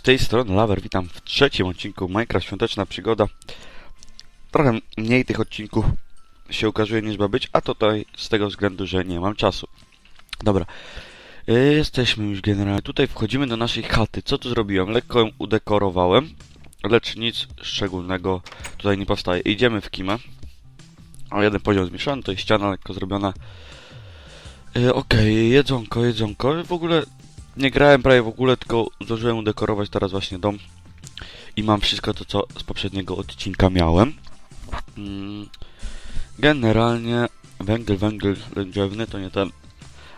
z tej strony Lawer, witam w trzecim odcinku Minecraft Świąteczna Przygoda. Trochę mniej tych odcinków się ukazuje niż ma być, a tutaj z tego względu, że nie mam czasu. Dobra, y, jesteśmy już generalnie. Tutaj wchodzimy do naszej chaty. Co tu zrobiłem? Lekko ją udekorowałem, lecz nic szczególnego tutaj nie powstaje. Idziemy w kimę. O, jeden poziom zmniejszony, to jest ściana lekko zrobiona. Y, Okej, jedzonko, jedzonko. W ogóle nie grałem prawie w ogóle, tylko zdążyłem udekorować teraz właśnie dom. I mam wszystko to, co z poprzedniego odcinka miałem. Mm, Generalnie węgiel, węgiel drzewny to nie ten,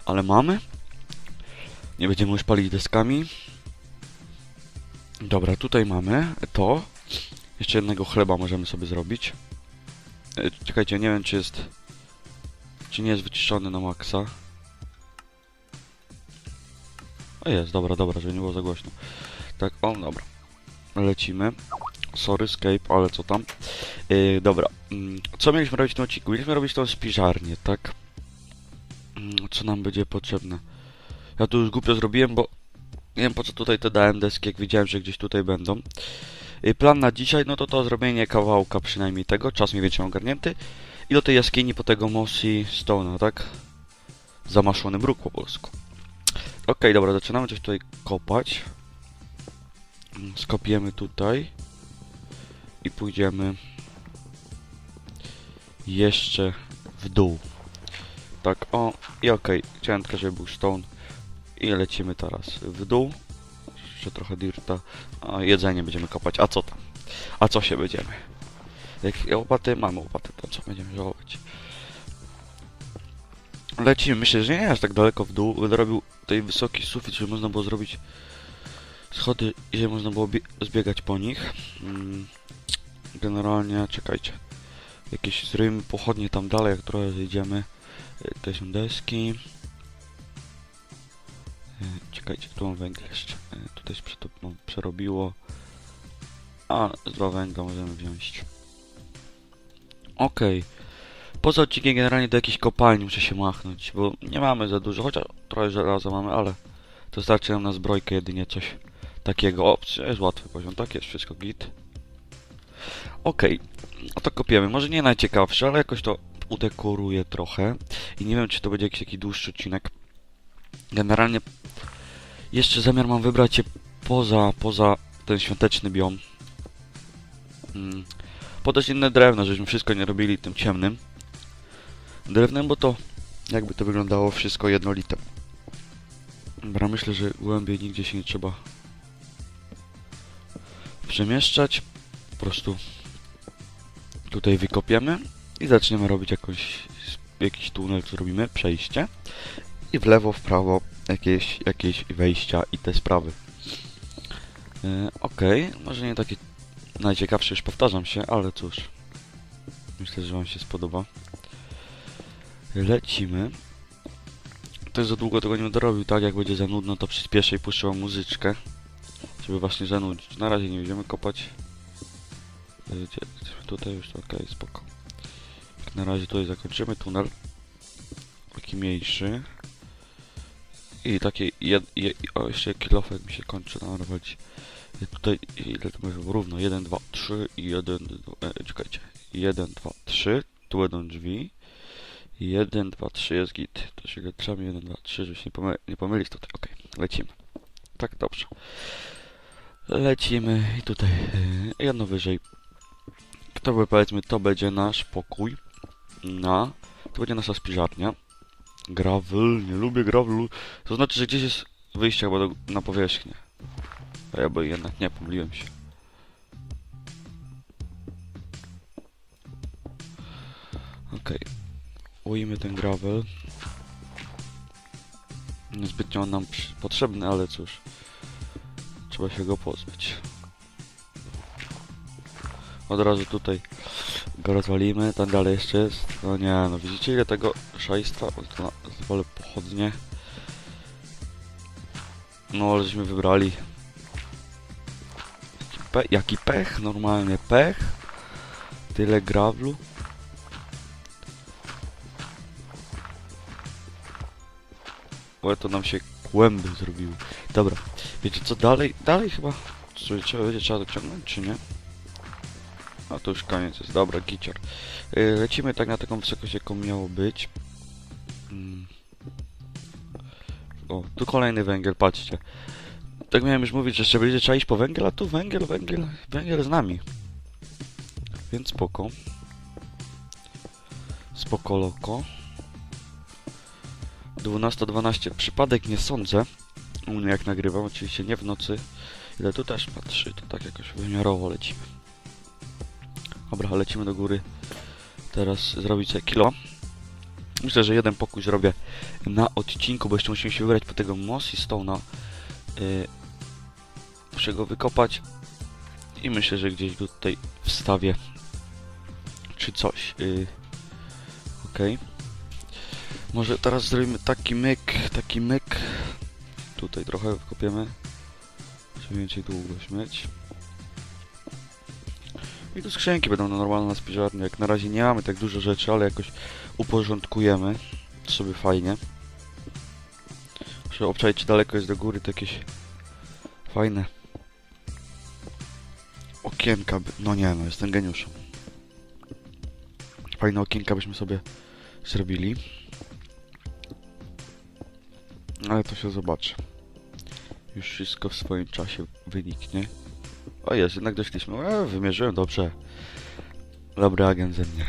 ale mamy. Nie będziemy już palić deskami. Dobra, tutaj mamy to. Jeszcze jednego chleba możemy sobie zrobić. E, Czekajcie, nie wiem czy jest... Czy nie jest wyciszony na maksa. O jest, dobra, dobra, żeby nie było za głośno. Tak, o, dobra. Lecimy. Sorry, escape, ale co tam. Yy, dobra, mm, co mieliśmy robić w tym odcinku? Mieliśmy robić tą spiżarnię, tak? Mm, Co nam będzie potrzebne? Ja tu już głupio zrobiłem, bo nie wiem po co tutaj te dałem deski, jak widziałem, że gdzieś tutaj będą. Yy, Plan na dzisiaj, no to to zrobienie kawałka przynajmniej tego, czas mniej więcej ogarnięty. I do tej jaskini po tego Mossy Stone'a, tak? Zamaszony bruk po polsku. Okej, dobra, zaczynamy coś tutaj kopać. Skopiemy tutaj. I pójdziemy jeszcze w dół. Tak, o, i okej, chciałem tylko, żeby był stone. I lecimy teraz w dół. Jeszcze trochę dirta. A jedzenie będziemy kopać. A co tam? A co się będziemy? Jak łopaty, mamy łopaty, to co będziemy żałować? Lecimy, myślę, że nie aż tak daleko w dół. Będę robił tutaj wysoki sufit, żeby można było zrobić schody i żeby można było bie- zbiegać po nich. Mm, Generalnie, czekajcie. Jakieś zrobimy pochodnie tam dalej, jak trochę zejdziemy. Y, Tutaj są deski. Y, Czekajcie, tu mam węgiel jeszcze. Y, Tutaj się przetop- no, przerobiło. A, z dwa węgla możemy wziąć. Okej. Poza odcinkiem generalnie do jakiejś kopalni muszę się machnąć, bo nie mamy za dużo, chociaż trochę żelaza mamy, ale to starczy nam na zbrojkę jedynie coś takiego. O, jest łatwy poziom, tak jest, wszystko git. Okej, a to kopiemy. Może nie najciekawsze, ale jakoś to udekoruję trochę. I nie wiem, czy to będzie jakiś taki dłuższy odcinek. Generalnie jeszcze zamiar mam wybrać się poza, poza ten świąteczny biom. Mm. Podać inne drewno, żebyśmy wszystko nie robili tym ciemnym. Drewnem, bo to jakby to wyglądało wszystko jednolite. Dobra, myślę, że głębiej nigdzie się nie trzeba przemieszczać. Po prostu tutaj wykopiemy i zaczniemy robić jakąś, jakiś tunel, co robimy, przejście i w lewo, w prawo jakieś, jakieś wejścia i te sprawy. Yy, Okej, może nie takie najciekawsze, już powtarzam się, ale cóż. Myślę, że Wam się spodoba. Lecimy. To jest za długo tego nie będę robił, tak? Jak będzie za nudno, to przyspieszę i puszczę wam muzyczkę. Żeby właśnie zanudzić. Na razie nie będziemy kopać. Gdzie, tutaj już okej, spoko. Tak na razie tutaj zakończymy tunel. Taki mniejszy. I takie jed, je, o, jeszcze kilofek mi się kończy narobić. Tutaj ile to mówię? Równo 1, 2, 3 i 1, e, czekajcie. 1, 2, 3. Tu będą drzwi. 1, 2, 3 jest git. To się trzeba 1, 2, 3, żeby się nie, pomyli, nie pomylić tutaj. Okej, lecimy. Tak, dobrze. Lecimy i tutaj yy, jedno wyżej. To by powiedzmy, to będzie nasz pokój na... To będzie nasza spiżarnia. Gravel, nie lubię gravelu. To znaczy, że gdzieś jest wyjście chyba do, na powierzchnię. A ja by jednak nie, pomyliłem się. Okej. Ujmy ten gravel. Niezbytnio on nam potrzebny, ale cóż. Trzeba się go pozbyć. Od razu tutaj go rozwalimy, tam dalej jeszcze jest. No nie, no widzicie ile tego szajstwa? Zwolę pochodnie. No, ale żeśmy wybrali. Jaki, pe jaki pech, normalnie pech. Tyle gravlu. Bo to nam się kłęby zrobiły. Dobra, wiecie co dalej? Dalej chyba... Co, trzeba będzie trzeba dociągnąć, czy nie? A to już koniec jest, dobra, gicior. Yy, lecimy tak na taką wysokość, jaką miało być. Mm. O, tu kolejny węgiel, patrzcie. Tak miałem już mówić, że jeszcze będzie trzeba iść po węgiel, a tu węgiel, węgiel, węgiel z nami. Więc spoko. Spoko loko. 12.12. Przypadek nie sądzę. U mnie jak nagrywam, oczywiście nie w nocy. Ile tu też patrzy, to tak jakoś wymiarowo lecimy. Dobra, lecimy do góry. Teraz zrobić sobie kilo. Myślę, że jeden pokój zrobię na odcinku, bo jeszcze musimy się wybrać po tego Mossy Stone'a. Yy, muszę go wykopać i myślę, że gdzieś tutaj wstawię czy coś. Yy, Okej. Może teraz zrobimy taki myk, taki myk. Tutaj trochę wykopiemy. Żeby więcej długość mieć. I tu skrzynki będą normalne na spiżarni. Jak na razie nie mamy tak dużo rzeczy, ale jakoś uporządkujemy sobie fajnie. Muszę obczaić, czy daleko jest do góry, to jakieś fajne okienka. By... No nie, no jestem geniuszem. Fajne okienka byśmy sobie zrobili. Ale to się zobaczy. Już wszystko w swoim czasie wyniknie. O jest, jednak doszliśmy. E, wymierzyłem dobrze. Dobry agent ze mnie.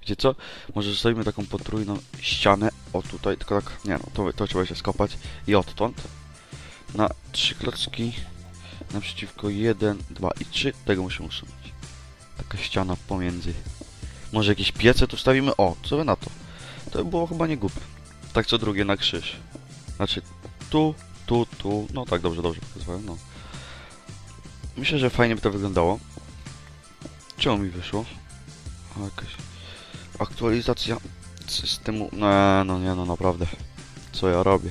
Wiecie co? Może zostawimy taką potrójną ścianę. O tutaj, tylko tak, nie no, to, to trzeba się skopać. I odtąd. Na trzy klocki. Naprzeciwko 1, 2 i 3. Tego musimy usunąć. Taka ściana pomiędzy. Może jakieś piece tu stawimy? O, co wy na to? To by było chyba nie głupie. Tak co drugie na krzyż. Znaczy tu, tu, tu. No tak, dobrze, dobrze pokazywałem, no. Myślę, że fajnie by to wyglądało. Czemu mi wyszło? Jakaś aktualizacja systemu. No, no nie, no naprawdę. Co ja robię?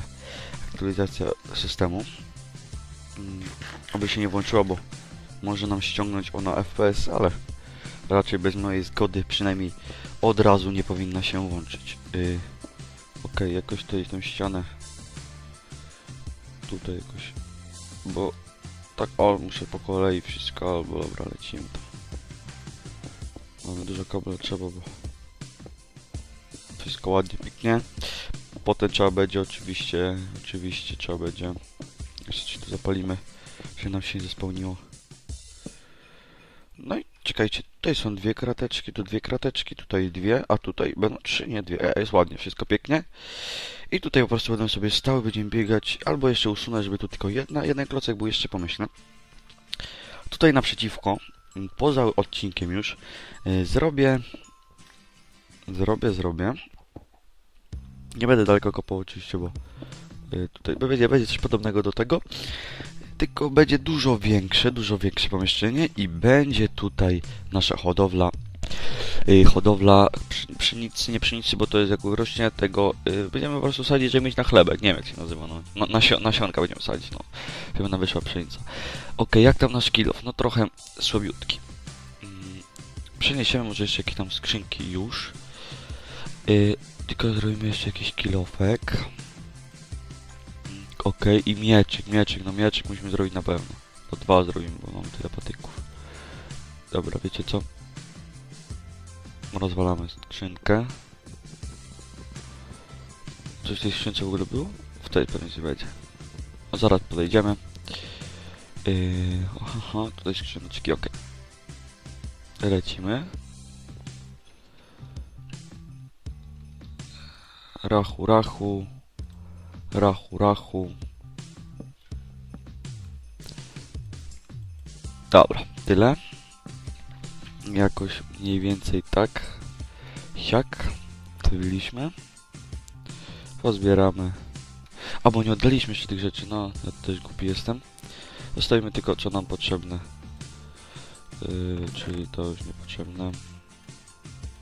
Aktualizacja systemu. Mm, Aby się nie włączyła, bo może nam ściągnąć ona FPS, ale raczej bez mojej zgody przynajmniej od razu nie powinna się włączyć. Yy, Okej, jakoś tutaj tę ścianę tutaj jakoś, bo tak, o, muszę po kolei wszystko, albo dobra, lecimy to. Mamy dużo kabla, trzeba, bo wszystko ładnie piknie. Potem trzeba będzie oczywiście, oczywiście trzeba będzie, jeszcze tu zapalimy, że nam się nie zespełniło. Czekajcie, tutaj są dwie krateczki, tu dwie krateczki, tutaj dwie, a tutaj będą trzy, nie dwie. E, jest ładnie, wszystko pięknie. I tutaj po prostu będą sobie stały, będziemy biegać, albo jeszcze usunąć, żeby tu tylko jedna, jeden klocek był jeszcze pomyślny. Tutaj naprzeciwko, poza odcinkiem już, y, zrobię, zrobię, zrobię. Nie będę daleko kopał oczywiście, bo y, tutaj będzie, będzie coś podobnego do tego tylko będzie dużo większe, dużo większe pomieszczenie i będzie tutaj nasza hodowla y, hodowla pszenicy, nie pszenicy, bo to jest jak rośnie tego, y, będziemy po prostu sadzić, żeby mieć na chlebek, nie wiem jak się nazywa, no, no nasio, nasionka będziemy sadzić, no, żeby nam wyszła pszenica. Ok, jak tam nasz kilof? No trochę słabiutki. Mm, Przeniesiemy może jeszcze jakieś tam skrzynki już, y, tylko zrobimy jeszcze jakiś kilofek. Okej, i mieczyk, mieczyk, no mieczyk musimy zrobić na pewno. To dwa zrobimy, bo mamy tyle patyków. Dobra, wiecie co? Rozwalamy skrzynkę. Coś w tej skrzynce w ogóle było? W tej pewnie się będzie. No, zaraz podejdziemy. Yy, aha, tutaj skrzyneczki, okej. Lecimy. Rachu, rachu. Rachu, rachu. Dobra, tyle. Jakoś mniej więcej tak. Siak. Zrobiliśmy. Pozbieramy. A bo nie oddaliśmy jeszcze tych rzeczy, no, ja też głupi jestem. Zostawimy tylko co nam potrzebne. Yy, czyli to już niepotrzebne.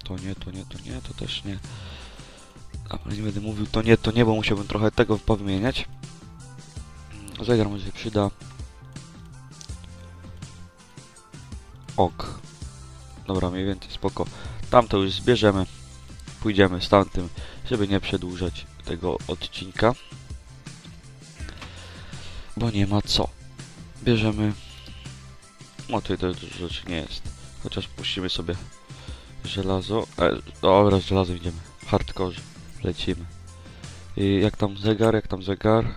To nie, to nie, to nie, to też nie. Ale nie będę mówił to nie, to nie, bo musiałbym trochę tego powymieniać. Zegar może się przyda. Ok. Dobra, mniej więcej spoko. Tam to już zbierzemy. pójdziemy z tamtym, żeby nie przedłużać tego odcinka. Bo nie ma co. Bierzemy... No tutaj to dużo rzeczy nie jest. Chociaż puścimy sobie żelazo. E, dobra, z żelazem idziemy. Hardcore. Lecimy. I jak tam zegar, jak tam zegar?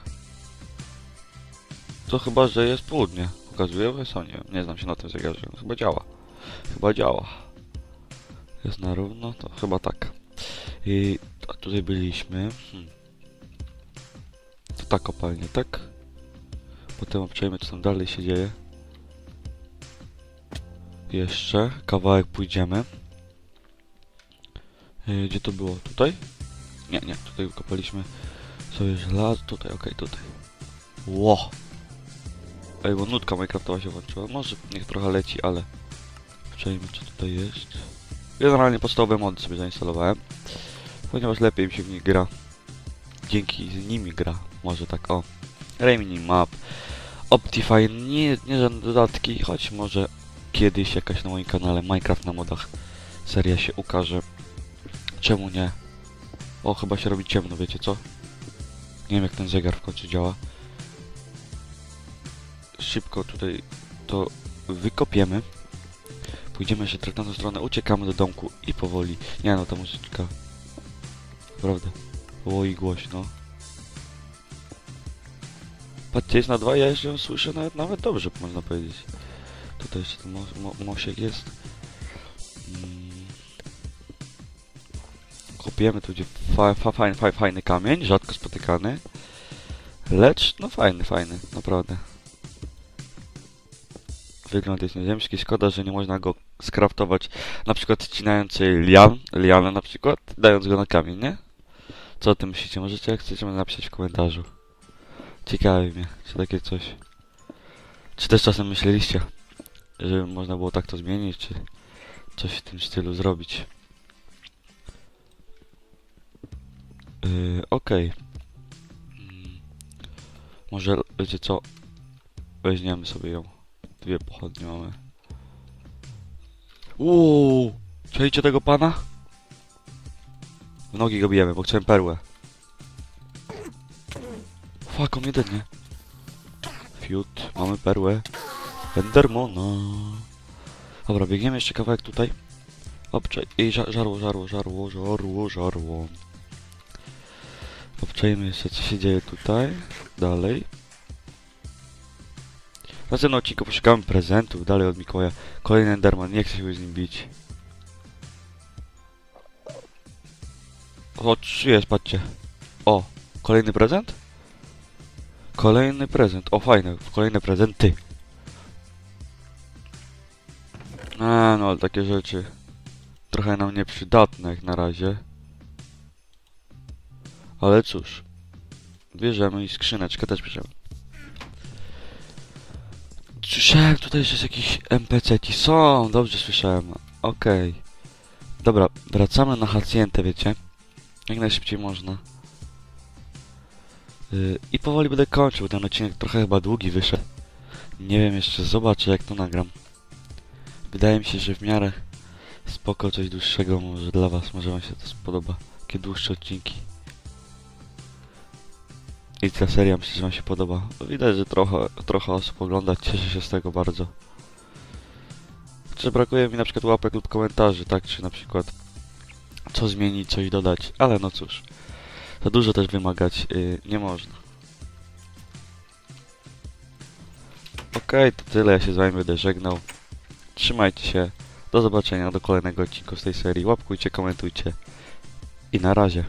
To chyba, że jest południe. Pokazuje wysoko, nie. Nie znam się na tym zegarze. Chyba działa. Chyba działa. Jest na równo? To chyba tak. I a tutaj byliśmy. Hmm. To ta kopalnia, tak? Potem obczajmy, co tam dalej się dzieje. Jeszcze kawałek pójdziemy. Yy, Gdzie to było? Tutaj? Nie, nie, tutaj kopaliśmy sobie żelazo. Tutaj, okej, tutaj. Ło! Ej, bo nutka Minecraftowa się włączyła. Może niech trochę leci, ale... Przejmę, co tutaj jest. Generalnie podstawowe mody sobie zainstalowałem. Ponieważ lepiej mi się w nich gra. Dzięki nimi gra. Może tak, o. Remini Map. Optifine. Nie, nie żadne dodatki, choć może kiedyś jakaś na moim kanale Minecraft na modach seria się ukaże. Czemu nie? O, chyba się robi ciemno, wiecie co? Nie wiem jak ten zegar w końcu działa. Szybko tutaj to wykopiemy. Pójdziemy jeszcze trochę na tą stronę, uciekamy do domku i powoli. Nie no, ta muzyczka. Naprawdę. I głośno. Patrzcie, jest na dwa, ja jeszcze ją słyszę nawet, nawet dobrze, można powiedzieć. Tutaj jeszcze ten mo mo mosiek jest. Kopiemy tu, gdzie fa fa fajny, fa fajny kamień, rzadko spotykany. Lecz, no fajny, fajny, naprawdę. Wygląd jest nieziemski, szkoda, że nie można go skraftować na przykład ścinając lian, lianę na przykład, dając go na kamień, nie? Co o tym myślicie? Możecie jak chcecie napisać w komentarzu. Ciekawi mnie, czy takie coś. Czy też czasem myśleliście, że można było tak to zmienić, czy coś w tym stylu zrobić. Yy, Okej. Mm. Może, wiecie co? Weźmiemy sobie ją. Dwie pochodnie mamy. Uuu! Czajcie tego pana? W nogi go bijemy, bo chciałem perłę. Fuck, on jeden, nie? Fiut, mamy perłę. Endermona. Dobra, biegniemy jeszcze kawałek tutaj. Obczaj... Ża żarło, żarło, żarło, żarło, żarło. Obczajmy jeszcze, co się dzieje tutaj. Dalej. W następnym odcinku poszukamy prezentów dalej od Mikołaja. Kolejny Enderman, nie chcę się z nim bić. Trzy jest, patrzcie. O, kolejny prezent? Kolejny prezent. O, fajne, kolejne prezenty. A, no, takie rzeczy trochę nam nieprzydatne jak na razie. Ale cóż, bierzemy i skrzyneczkę też bierzemy. Słyszałem tutaj, że jest jakiś NPC-ci. Są, dobrze słyszałem. Okej. Dobra, wracamy na hacjentę, wiecie? Jak najszybciej można. Yy, I powoli będę kończył. Ten odcinek trochę chyba długi wyszedł. Nie wiem jeszcze, zobaczę jak to nagram. Wydaje mi się, że w miarę spoko coś dłuższego może dla was, może wam się to spodoba. Takie dłuższe odcinki. I ta seria myślę, że wam się podoba. Widać, że trochę, trochę osób ogląda, cieszę się z tego bardzo. Czy brakuje mi na przykład łapek lub komentarzy, tak? Czy na przykład co zmienić, coś dodać, ale no cóż. Za dużo też wymagać yy, nie można. Okej, to tyle, ja się z wami będę żegnał. Trzymajcie się, do zobaczenia do kolejnego odcinku z tej serii. Łapkujcie, komentujcie i na razie.